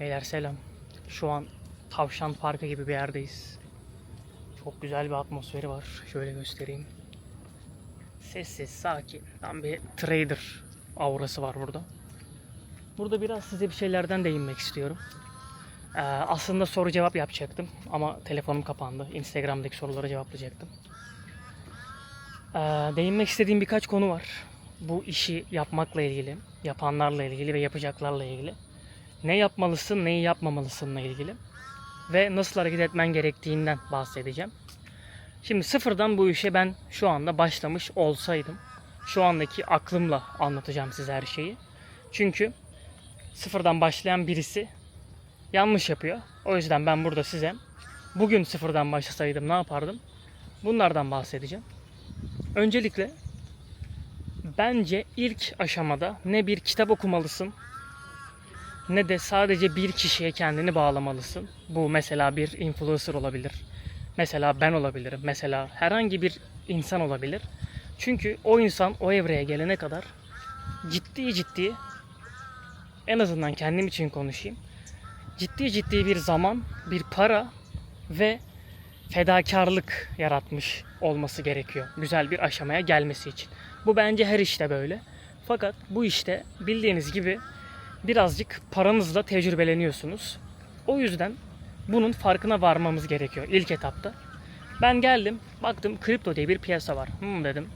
Beyler selam. Şu an Tavşan Parkı gibi bir yerdeyiz. Çok güzel bir atmosferi var. Şöyle göstereyim. Sessiz, sakin. Tam bir trader aurası var burada. Burada biraz size bir şeylerden değinmek istiyorum. Ee, aslında soru cevap yapacaktım ama telefonum kapandı. Instagram'daki soruları cevaplayacaktım. Ee, değinmek istediğim birkaç konu var. Bu işi yapmakla ilgili, yapanlarla ilgili ve yapacaklarla ilgili. Ne yapmalısın, neyi yapmamalısınla ilgili. Ve nasıl hareket etmen gerektiğinden bahsedeceğim. Şimdi sıfırdan bu işe ben şu anda başlamış olsaydım, şu andaki aklımla anlatacağım size her şeyi. Çünkü sıfırdan başlayan birisi yanlış yapıyor. O yüzden ben burada size bugün sıfırdan başlasaydım ne yapardım? Bunlardan bahsedeceğim. Öncelikle bence ilk aşamada ne bir kitap okumalısın ne de sadece bir kişiye kendini bağlamalısın. Bu mesela bir influencer olabilir. Mesela ben olabilirim. Mesela herhangi bir insan olabilir. Çünkü o insan o evreye gelene kadar ciddi ciddi en azından kendim için konuşayım. Ciddi ciddi bir zaman, bir para ve fedakarlık yaratmış olması gerekiyor. Güzel bir aşamaya gelmesi için. Bu bence her işte böyle. Fakat bu işte bildiğiniz gibi birazcık paranızla tecrübeleniyorsunuz. O yüzden bunun farkına varmamız gerekiyor ilk etapta. Ben geldim, baktım kripto diye bir piyasa var. Hmm dedim.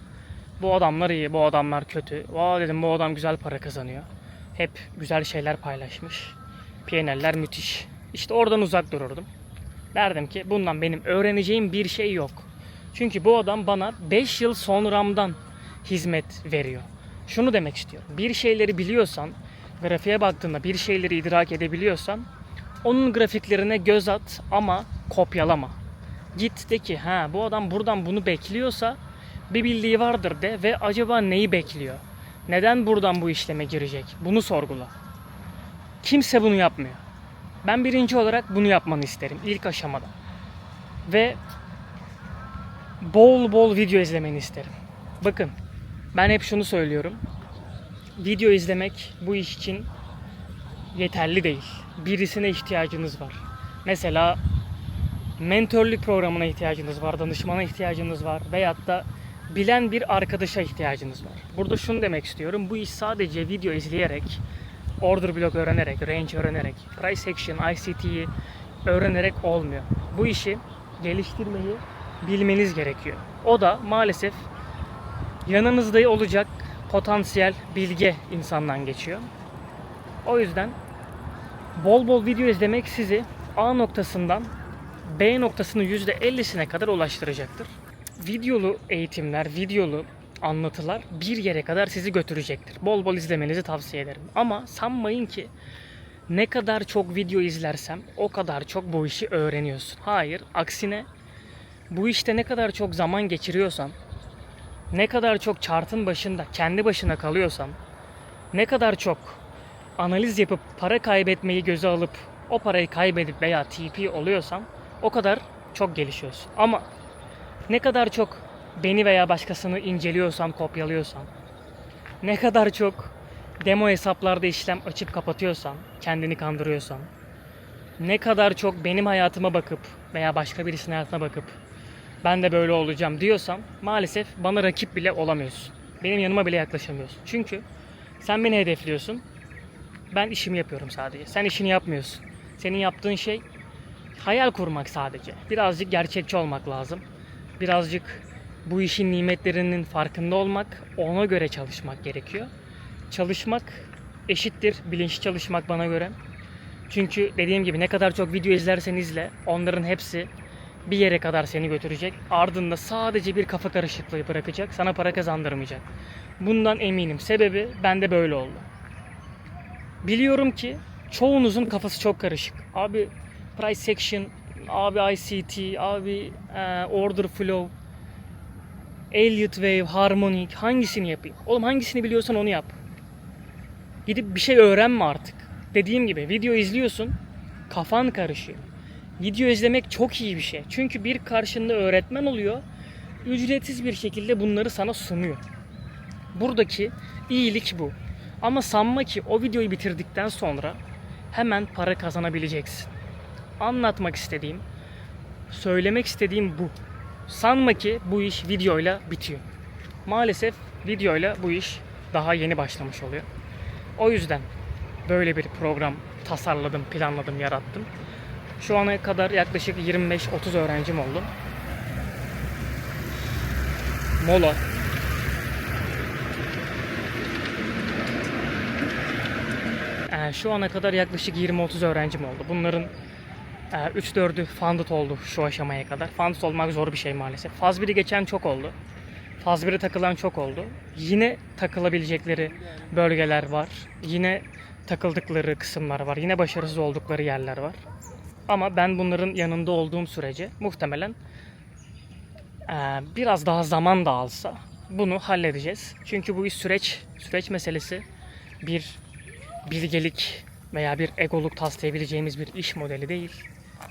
Bu adamlar iyi, bu adamlar kötü. Vaa dedim bu adam güzel para kazanıyor. Hep güzel şeyler paylaşmış. PNL'ler müthiş. İşte oradan uzak dururdum. Derdim ki bundan benim öğreneceğim bir şey yok. Çünkü bu adam bana 5 yıl sonramdan hizmet veriyor. Şunu demek istiyorum. Bir şeyleri biliyorsan, grafiğe baktığında bir şeyleri idrak edebiliyorsan onun grafiklerine göz at ama kopyalama. Git de ki ha bu adam buradan bunu bekliyorsa bir bildiği vardır de ve acaba neyi bekliyor? Neden buradan bu işleme girecek? Bunu sorgula. Kimse bunu yapmıyor. Ben birinci olarak bunu yapmanı isterim ilk aşamada. Ve bol bol video izlemeni isterim. Bakın ben hep şunu söylüyorum. Video izlemek bu iş için yeterli değil. Birisine ihtiyacınız var. Mesela mentörlük programına ihtiyacınız var, danışmana ihtiyacınız var veyahut da bilen bir arkadaşa ihtiyacınız var. Burada şunu demek istiyorum. Bu iş sadece video izleyerek, order block öğrenerek, range öğrenerek, price action, ICT'yi öğrenerek olmuyor. Bu işi geliştirmeyi bilmeniz gerekiyor. O da maalesef yanınızda olacak potansiyel bilge insandan geçiyor. O yüzden bol bol video izlemek sizi A noktasından B noktasının %50'sine kadar ulaştıracaktır. Videolu eğitimler, videolu anlatılar bir yere kadar sizi götürecektir. Bol bol izlemenizi tavsiye ederim. Ama sanmayın ki ne kadar çok video izlersem o kadar çok bu işi öğreniyorsun. Hayır, aksine bu işte ne kadar çok zaman geçiriyorsan, ne kadar çok chartın başında kendi başına kalıyorsan, ne kadar çok analiz yapıp para kaybetmeyi göze alıp o parayı kaybedip veya TP oluyorsan o kadar çok gelişiyorsun. Ama ne kadar çok beni veya başkasını inceliyorsan, kopyalıyorsan, ne kadar çok demo hesaplarda işlem açıp kapatıyorsan, kendini kandırıyorsan, ne kadar çok benim hayatıma bakıp veya başka birisinin hayatına bakıp ben de böyle olacağım diyorsan maalesef bana rakip bile olamıyorsun. Benim yanıma bile yaklaşamıyorsun. Çünkü sen beni hedefliyorsun. Ben işimi yapıyorum sadece. Sen işini yapmıyorsun. Senin yaptığın şey hayal kurmak sadece. Birazcık gerçekçi olmak lazım. Birazcık bu işin nimetlerinin farkında olmak, ona göre çalışmak gerekiyor. Çalışmak eşittir bilinçli çalışmak bana göre. Çünkü dediğim gibi ne kadar çok video izlersen izle, onların hepsi bir yere kadar seni götürecek. Ardında sadece bir kafa karışıklığı bırakacak, sana para kazandırmayacak. Bundan eminim. Sebebi bende böyle oldu. Biliyorum ki çoğunuzun kafası çok karışık. Abi price action, abi ICT, abi e, order flow, Elliott Wave, Harmonic hangisini yapayım? Oğlum hangisini biliyorsan onu yap. Gidip bir şey öğrenme artık. Dediğim gibi video izliyorsun, kafan karışıyor. Video izlemek çok iyi bir şey. Çünkü bir karşında öğretmen oluyor. Ücretsiz bir şekilde bunları sana sunuyor. Buradaki iyilik bu. Ama sanma ki o videoyu bitirdikten sonra hemen para kazanabileceksin. Anlatmak istediğim, söylemek istediğim bu. Sanma ki bu iş videoyla bitiyor. Maalesef videoyla bu iş daha yeni başlamış oluyor. O yüzden böyle bir program tasarladım, planladım, yarattım. Şu ana kadar yaklaşık 25-30 öğrencim oldu. Mola. Ee, şu ana kadar yaklaşık 20-30 öğrencim oldu. Bunların e, 3-4'ü funded oldu şu aşamaya kadar. Funded olmak zor bir şey maalesef. Faz 1'i geçen çok oldu. Faz 1'e takılan çok oldu. Yine takılabilecekleri bölgeler var. Yine takıldıkları kısımlar var. Yine başarısız oldukları yerler var. Ama ben bunların yanında olduğum sürece muhtemelen eee, biraz daha zaman da alsa bunu halledeceğiz. Çünkü bu iş süreç, süreç meselesi bir bilgelik veya bir egoluk taslayabileceğimiz bir iş modeli değil.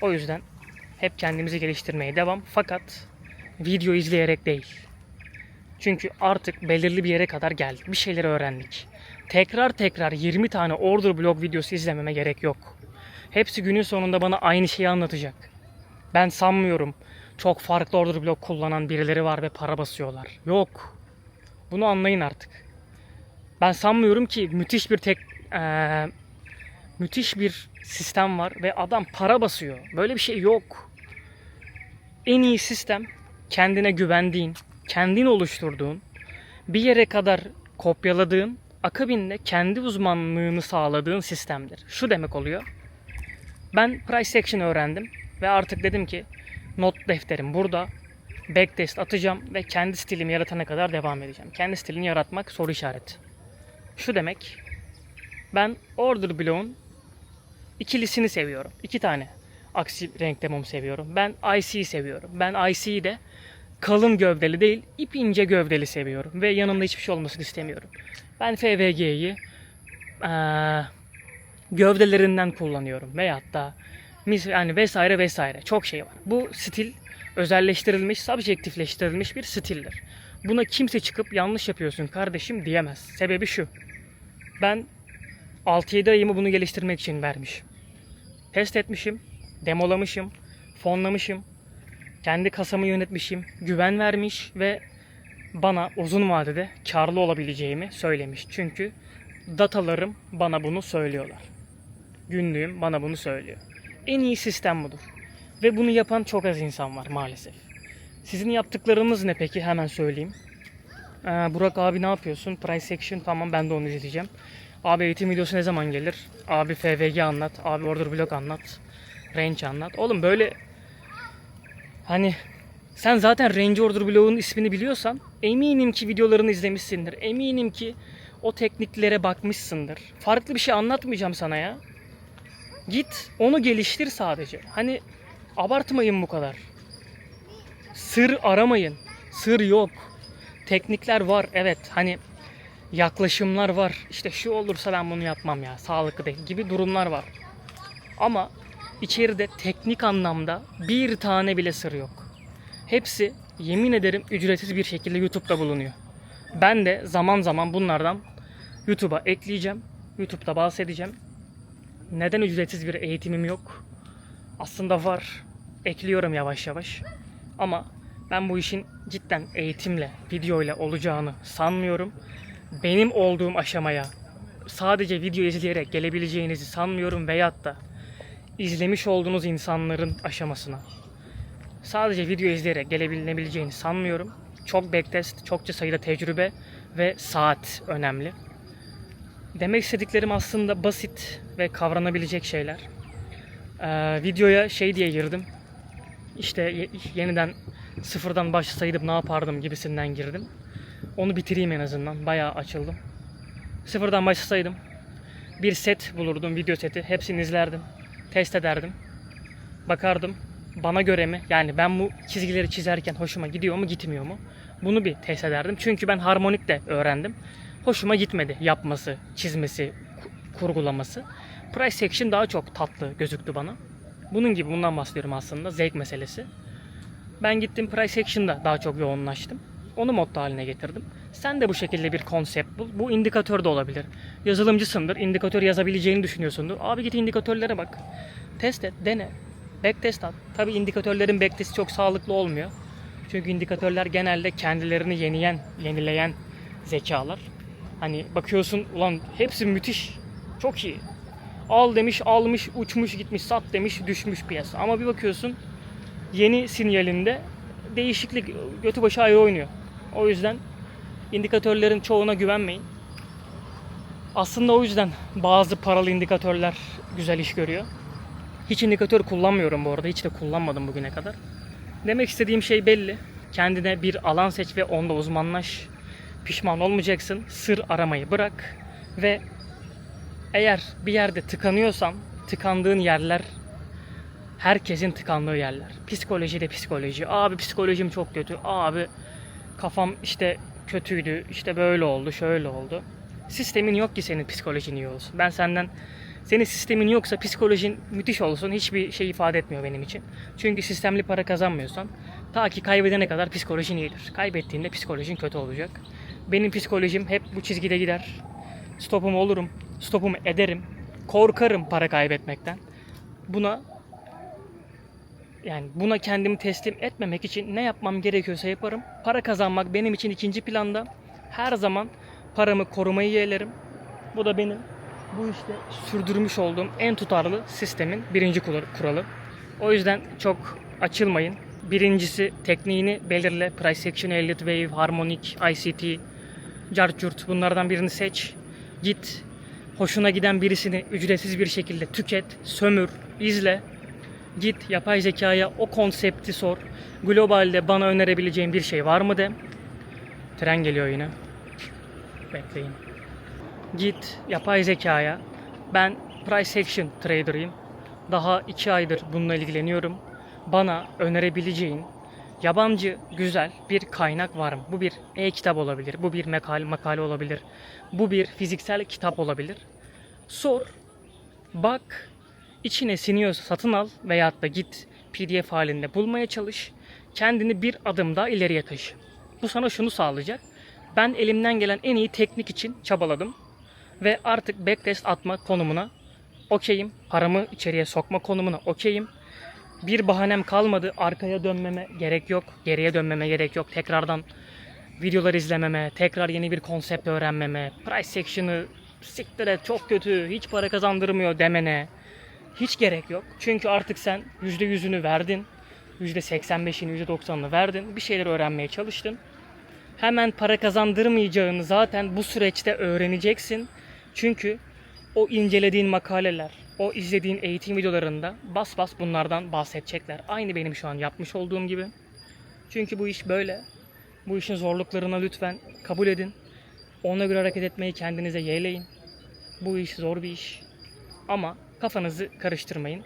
O yüzden hep kendimizi geliştirmeye devam fakat video izleyerek değil. Çünkü artık belirli bir yere kadar geldik. Bir şeyleri öğrendik. Tekrar tekrar 20 tane order blog videosu izlememe gerek yok. Hepsi günün sonunda bana aynı şeyi anlatacak. Ben sanmıyorum çok farklı order blok kullanan birileri var ve para basıyorlar. Yok. Bunu anlayın artık. Ben sanmıyorum ki müthiş bir tek eee, müthiş bir sistem var ve adam para basıyor. Böyle bir şey yok. En iyi sistem kendine güvendiğin, kendin oluşturduğun, bir yere kadar kopyaladığın, akabinde kendi uzmanlığını sağladığın sistemdir. Şu demek oluyor. Ben price action öğrendim ve artık dedim ki not defterim burada. Backtest atacağım ve kendi stilimi yaratana kadar devam edeceğim. Kendi stilini yaratmak soru işareti. Şu demek. Ben order block'un ikilisini seviyorum. İki tane aksi renkte mum seviyorum. Ben IC'yi seviyorum. Ben IC'yi de kalın gövdeli değil, ip ince gövdeli seviyorum. Ve yanında hiçbir şey olmasını istemiyorum. Ben FVG'yi eee gövdelerinden kullanıyorum veyahut da yani vesaire vesaire çok şey var. Bu stil özelleştirilmiş, subjektifleştirilmiş bir stildir. Buna kimse çıkıp yanlış yapıyorsun kardeşim diyemez. Sebebi şu. Ben 6-7 ayımı bunu geliştirmek için vermiş. Test etmişim, demolamışım, fonlamışım, kendi kasamı yönetmişim, güven vermiş ve bana uzun vadede karlı olabileceğimi söylemiş. Çünkü datalarım bana bunu söylüyorlar. Günlüğüm bana bunu söylüyor. En iyi sistem budur. Ve bunu yapan çok az insan var maalesef. Sizin yaptıklarınız ne peki? Hemen söyleyeyim. Ee, Burak abi ne yapıyorsun? Price Action tamam ben de onu izleyeceğim. Abi eğitim videosu ne zaman gelir? Abi FVG anlat. Abi Order Block anlat. Range anlat. Oğlum böyle hani sen zaten Range Order Block'un ismini biliyorsan eminim ki videolarını izlemişsindir. Eminim ki o tekniklere bakmışsındır. Farklı bir şey anlatmayacağım sana ya. Git onu geliştir sadece. Hani abartmayın bu kadar. Sır aramayın. Sır yok. Teknikler var evet hani yaklaşımlar var. İşte şu olursa ben bunu yapmam ya sağlıklı değil gibi durumlar var. Ama içeride teknik anlamda bir tane bile sır yok. Hepsi yemin ederim ücretsiz bir şekilde YouTube'da bulunuyor. Ben de zaman zaman bunlardan YouTube'a ekleyeceğim. YouTube'da bahsedeceğim. Neden ücretsiz bir eğitimim yok? Aslında var. Ekliyorum yavaş yavaş. Ama ben bu işin cidden eğitimle, videoyla olacağını sanmıyorum. Benim olduğum aşamaya sadece video izleyerek gelebileceğinizi sanmıyorum veyahut da izlemiş olduğunuz insanların aşamasına sadece video izleyerek gelebileceğini sanmıyorum. Çok backtest, çokça sayıda tecrübe ve saat önemli. Demek istediklerim aslında basit ve kavranabilecek şeyler. Ee, videoya şey diye girdim. İşte ye- yeniden sıfırdan başlasaydım ne yapardım gibisinden girdim. Onu bitireyim en azından. Bayağı açıldım. Sıfırdan başlasaydım bir set bulurdum, video seti. Hepsini izlerdim. Test ederdim. Bakardım bana göre mi? Yani ben bu çizgileri çizerken hoşuma gidiyor mu gitmiyor mu? Bunu bir test ederdim. Çünkü ben harmonik de öğrendim. Hoşuma gitmedi yapması, çizmesi, ku- kurgulaması. Price Action daha çok tatlı gözüktü bana. Bunun gibi bundan bahsediyorum aslında. Zevk meselesi. Ben gittim Price Action'da daha çok yoğunlaştım. Onu modda haline getirdim. Sen de bu şekilde bir konsept bul. Bu indikatör de olabilir. Yazılımcısındır. indikatör yazabileceğini düşünüyorsundur. Abi git indikatörlere bak. Test et, dene. Backtest at. Tabi indikatörlerin backtesti çok sağlıklı olmuyor. Çünkü indikatörler genelde kendilerini yeniyen, yenileyen zekalar. Hani bakıyorsun ulan hepsi müthiş. Çok iyi. Al demiş, almış, uçmuş, gitmiş, sat demiş, düşmüş piyasa. Ama bir bakıyorsun yeni sinyalinde değişiklik götü başı ayrı oynuyor. O yüzden indikatörlerin çoğuna güvenmeyin. Aslında o yüzden bazı paralı indikatörler güzel iş görüyor. Hiç indikatör kullanmıyorum bu arada. Hiç de kullanmadım bugüne kadar. Demek istediğim şey belli. Kendine bir alan seç ve onda uzmanlaş. Pişman olmayacaksın. Sır aramayı bırak ve eğer bir yerde tıkanıyorsan tıkandığın yerler herkesin tıkandığı yerler. Psikoloji de psikoloji. Abi psikolojim çok kötü. Abi kafam işte kötüydü. İşte böyle oldu, şöyle oldu. Sistemin yok ki senin psikolojin iyi olsun. Ben senden senin sistemin yoksa psikolojin müthiş olsun hiçbir şey ifade etmiyor benim için. Çünkü sistemli para kazanmıyorsan ta ki kaybedene kadar psikolojin iyidir. Kaybettiğinde psikolojin kötü olacak. Benim psikolojim hep bu çizgide gider. Stopum olurum, stopumu ederim. Korkarım para kaybetmekten. Buna yani buna kendimi teslim etmemek için ne yapmam gerekiyorsa yaparım. Para kazanmak benim için ikinci planda. Her zaman paramı korumayı yeğlerim. Bu da benim bu işte sürdürmüş olduğum en tutarlı sistemin birinci kuralı-. O yüzden çok açılmayın. Birincisi tekniğini belirle. Price Action, Elliott Wave, Harmonic, ICT, Carchurt bunlardan birini seç. Git. Hoşuna giden birisini ücretsiz bir şekilde tüket, sömür, izle. Git yapay zekaya o konsepti sor. Globalde bana önerebileceğin bir şey var mı de. Tren geliyor yine. Bekleyin. Git yapay zekaya. Ben price action trader'ıyım. Daha iki aydır bununla ilgileniyorum. Bana önerebileceğin yabancı güzel bir kaynak var mı? Bu bir e-kitap olabilir. Bu bir makale, makale olabilir. Bu bir fiziksel kitap olabilir. Sor. Bak. içine siniyorsa satın al veyahut da git PDF halinde bulmaya çalış. Kendini bir adım daha ileriye taşı. Bu sana şunu sağlayacak. Ben elimden gelen en iyi teknik için çabaladım. Ve artık backtest atma konumuna okeyim. Paramı içeriye sokma konumuna okeyim. Bir bahanem kalmadı. Arkaya dönmeme gerek yok. Geriye dönmeme gerek yok. Tekrardan videolar izlememe, tekrar yeni bir konsept öğrenmeme, price action'ı siktir et çok kötü, hiç para kazandırmıyor demene hiç gerek yok. Çünkü artık sen %100'ünü verdin. %85'ini, %90'ını verdin. Bir şeyler öğrenmeye çalıştın. Hemen para kazandırmayacağını zaten bu süreçte öğreneceksin. Çünkü o incelediğin makaleler, o izlediğin eğitim videolarında bas bas bunlardan bahsedecekler. Aynı benim şu an yapmış olduğum gibi. Çünkü bu iş böyle. Bu işin zorluklarına lütfen kabul edin. Ona göre hareket etmeyi kendinize yeğleyin. Bu iş zor bir iş. Ama kafanızı karıştırmayın.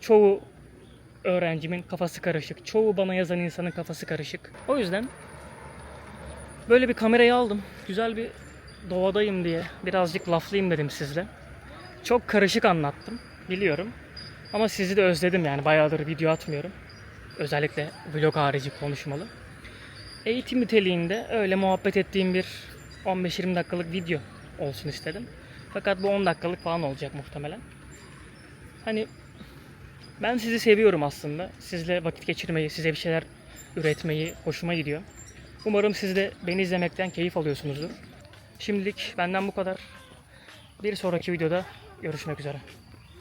Çoğu öğrencimin kafası karışık. Çoğu bana yazan insanın kafası karışık. O yüzden böyle bir kamerayı aldım. Güzel bir doğadayım diye birazcık laflayayım dedim sizle. Çok karışık anlattım. Biliyorum. Ama sizi de özledim yani. Bayağıdır video atmıyorum. Özellikle vlog harici konuşmalı. Eğitim niteliğinde öyle muhabbet ettiğim bir 15-20 dakikalık video olsun istedim. Fakat bu 10 dakikalık falan olacak muhtemelen. Hani ben sizi seviyorum aslında. Sizle vakit geçirmeyi, size bir şeyler üretmeyi hoşuma gidiyor. Umarım siz de beni izlemekten keyif alıyorsunuzdur. Şimdilik benden bu kadar. Bir sonraki videoda görüşmek üzere.